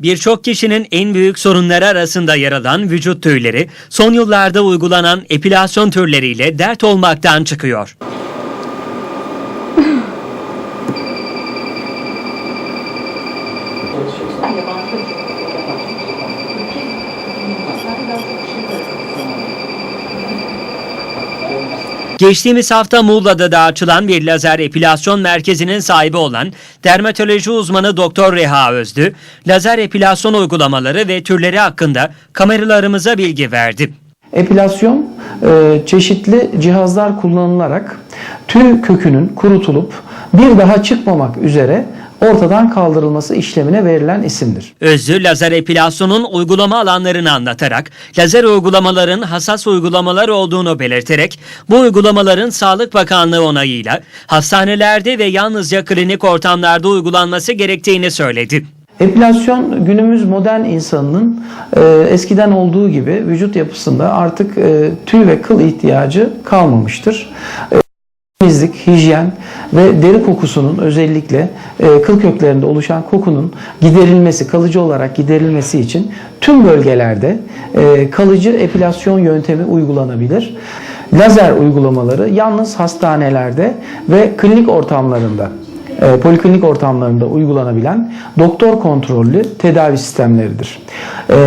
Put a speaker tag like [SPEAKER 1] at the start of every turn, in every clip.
[SPEAKER 1] Birçok kişinin en büyük sorunları arasında yer alan vücut tüyleri son yıllarda uygulanan epilasyon türleriyle dert olmaktan çıkıyor. Geçtiğimiz hafta Muğla'da da açılan bir lazer epilasyon merkezinin sahibi olan dermatoloji uzmanı Doktor Reha Özdü, lazer epilasyon uygulamaları ve türleri hakkında kameralarımıza bilgi verdi.
[SPEAKER 2] Epilasyon e, çeşitli cihazlar kullanılarak tüy kökünün kurutulup bir daha çıkmamak üzere ortadan kaldırılması işlemine verilen isimdir.
[SPEAKER 1] Özdü lazer epilasyonun uygulama alanlarını anlatarak lazer uygulamaların hassas uygulamalar olduğunu belirterek bu uygulamaların Sağlık Bakanlığı onayıyla hastanelerde ve yalnızca klinik ortamlarda uygulanması gerektiğini söyledi.
[SPEAKER 2] Epilasyon günümüz modern insanının e, eskiden olduğu gibi vücut yapısında artık e, tüy ve kıl ihtiyacı kalmamıştır. E, temizlik, hijyen ve deri kokusunun özellikle e, kıl köklerinde oluşan kokunun giderilmesi, kalıcı olarak giderilmesi için tüm bölgelerde e, kalıcı epilasyon yöntemi uygulanabilir. Lazer uygulamaları yalnız hastanelerde ve klinik ortamlarında e, poliklinik ortamlarında uygulanabilen doktor kontrollü tedavi sistemleridir.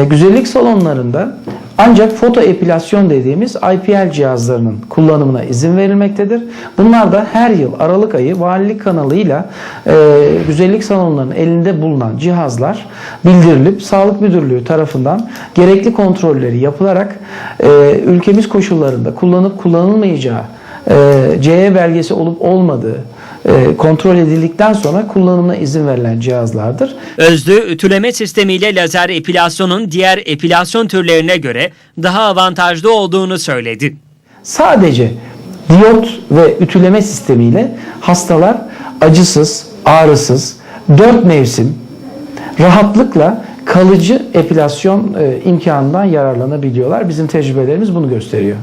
[SPEAKER 2] Güzellik salonlarında ancak foto epilasyon dediğimiz IPL cihazlarının kullanımına izin verilmektedir. Bunlar da her yıl Aralık ayı valilik kanalıyla e, güzellik salonlarının elinde bulunan cihazlar bildirilip Sağlık Müdürlüğü tarafından gerekli kontrolleri yapılarak e, ülkemiz koşullarında kullanıp kullanılmayacağı e, CE belgesi olup olmadığı kontrol edildikten sonra kullanımına izin verilen cihazlardır.
[SPEAKER 1] Özdü, ütüleme sistemiyle lazer epilasyonun diğer epilasyon türlerine göre daha avantajlı olduğunu söyledi.
[SPEAKER 2] Sadece diyot ve ütüleme sistemiyle hastalar acısız, ağrısız, 4 mevsim rahatlıkla kalıcı epilasyon e, imkanından yararlanabiliyorlar. Bizim tecrübelerimiz bunu gösteriyor.